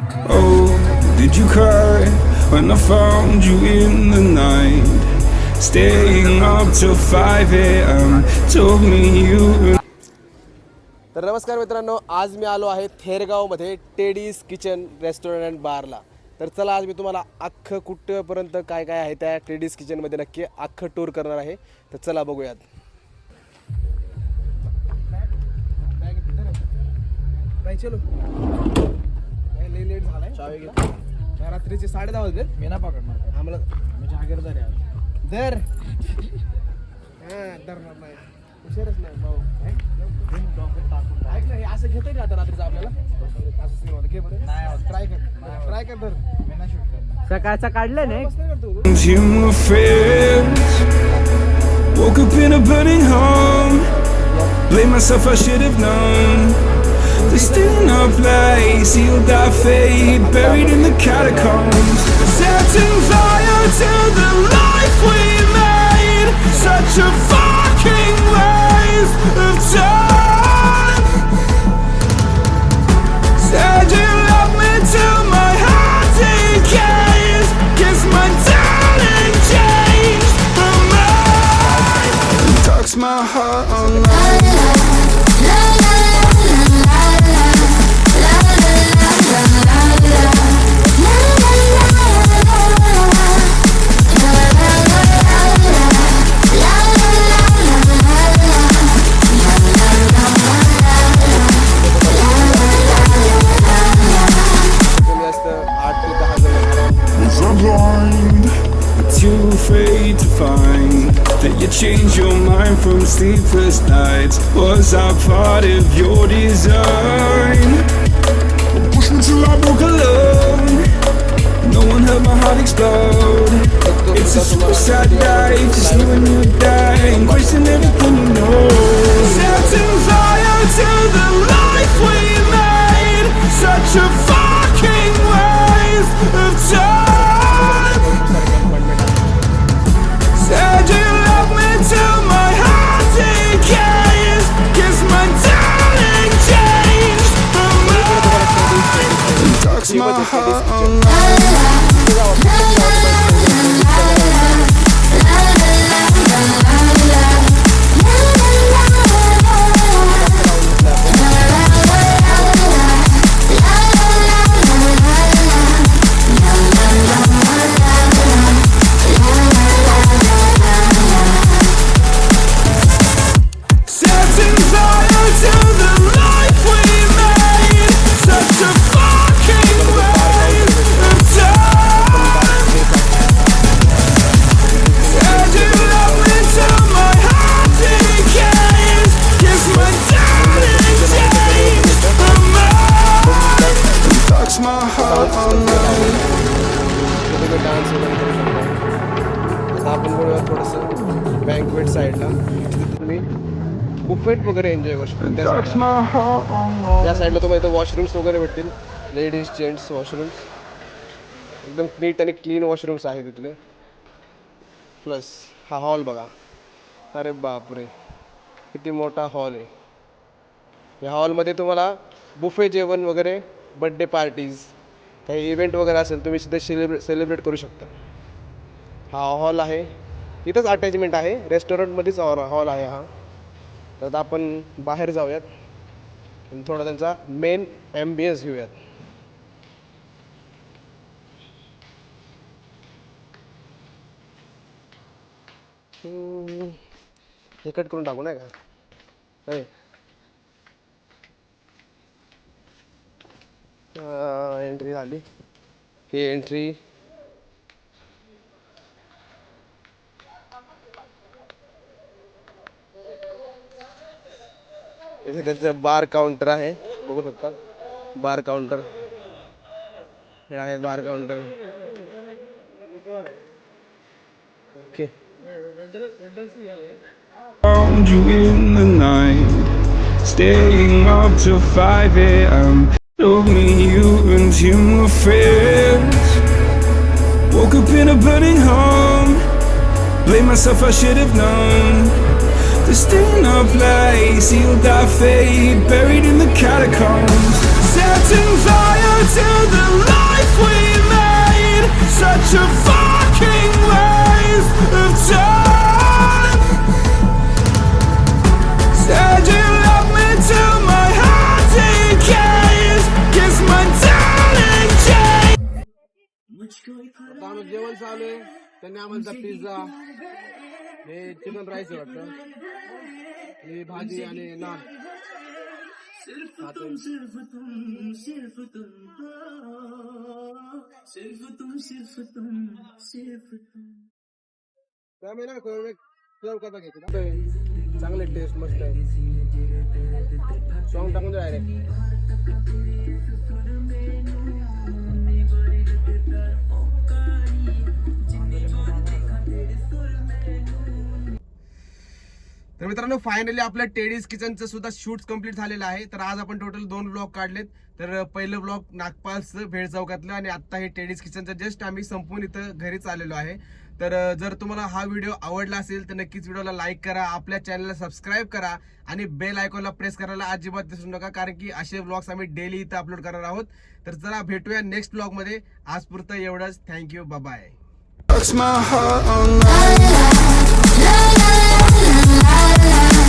Oh, did you cry when I found you in the night? Staying up till 5 a.m. Told me you तर नमस्कार मित्रांनो आज मी आलो आहे थेरगावमध्ये टेडीज किचन रेस्टॉरंट अँड बारला तर चला आज मी तुम्हाला अख्खं कुठपर्यंत काय काय आहे त्या टेडीज किचनमध्ये नक्की अख्खं टूर करणार आहे तर चला बघूयात चलो लेट झालाय. चावी घे रात्रीचे साडे दहा वाजले मी ना पकडणार. आम्हाला म्हणजे जागीरदार आहे दर. हां धरणार नाही हुशारच नाही भाऊ. ऐक ना हे असं घेतोय का आता रात्रीचं आपल्याला? असं. घे बरं. ट्राय कर. ट्राय कर धर मी ना शूट करणार. सकाळचा काढलं नाही. Woke up in a burning home. Blame myself, I should have known. Stay in our place, sealed our fate, buried in the catacombs. Setting fire to the life we made. Such a fucking waste of time. Said you love me till my heart decays. Guess my darling changed her mind. Talks my heart on जण Was I blind? Too afraid to find that you changed your mind from sleepless nights. Was I part of your design? Push me till I broke alone. No one heard my heart explode. It's a suicide life, just you and you dying, question everything you know. Setting fire to the life we made, such a fucking waste of time. Hey, buffet वगैरे enjoy करू शकता. त्या साईडला तुम्हाला इथं washrooms वगैरे भेटतील. Ladies gents washrooms एकदम नीट आणि क्लीन वॉशरूम्स आहेत तिथले प्लस हा हॉल बघा. अरे बापरे. किती मोठा हॉल आहे. या हॉलमध्ये तुम्हाला बुफे जेवण वगैरे बड्डे पार्टीज काही इव्हेंट वगैरे असेल तुम्ही सुद्धा सेलिब्रेट सेलिब्रेट करू शकता. हा हॉल आहे. इथंच अटॅचमेंट आहे. रेस्टॉरंटमध्येच हॉल आहे हा. तर आता आपण बाहेर जाऊयात. आणि थोडा त्यांचा मेन एम बी एस घेऊयात. हे कट करून टाकू नाही का? नाही. एंट्री झाली. ही एंट्री इथे बार काउंटर आहे बघू शकता बार काउंटर हे bar counter okay you in the night, staying up till 5 a.m. Told me you and him were friends. Woke up in a burning home. Blame myself, I should have known. To stay in our place, sealed our fate, buried in the catacombs. Setting fire to the life we made. Such a fucking waste of time. Said you love me till my heart decays. Kiss my darling Jane. आता आम्हाला जेवण चालू आहे त्यांनी आम्हाला pizza हे chicken rice आहे वाटतं ही भाजी आणि नान खातोय. सिर्फ तुम सिर्फ तुम हो, सिर्फ तुम सिर्फ तुम सिर्फ तुम त्यामुळे ना सर्व करता घेते चांगले टेस्ट मस्त आहे सॉंग टाकून डायरेक्ट मित्रांनो फायनली आपल्या टेडीज किचनचं सुद्धा शूट कंप्लीट झालेलं आहे. तर आज आपण टोटल दोन ब्लॉग काढलेत. तर पहिलं ब्लॉग नागपालचं भेळ चौकातलं आणि आता हे टेडीज किचनचं जस्ट आम्ही संपून इथं घरीच आलेलो आहे. तर जर तुम्हाला हा व्हिडिओ आवडला असेल तर नक्कीच व्हिडिओला लाईक करा आपल्या चॅनलला सबस्क्राईब करा आणि बेल आयकॉनला प्रेस करायला अजिबात दिसू नका कारण की असे ब्लॉग्स आम्ही डेली इथं अपलोड करणार आहोत. तर चला भेटूया नेक्स्ट ब्लॉगमध्ये आजपुरतं एवढंच. Thank you bye